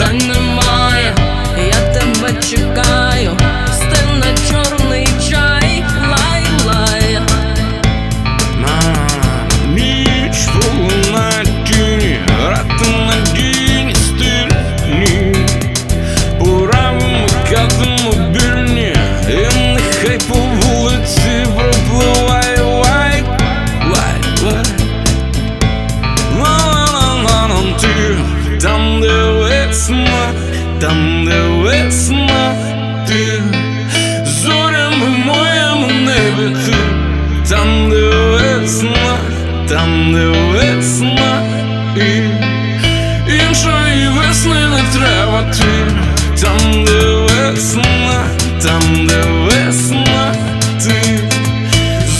sun там, де весна ти. Зорями моєму небі ти. Там, де весна, там, де весна і. Іншої весни не треба ти. Там, де весна, там, де весна.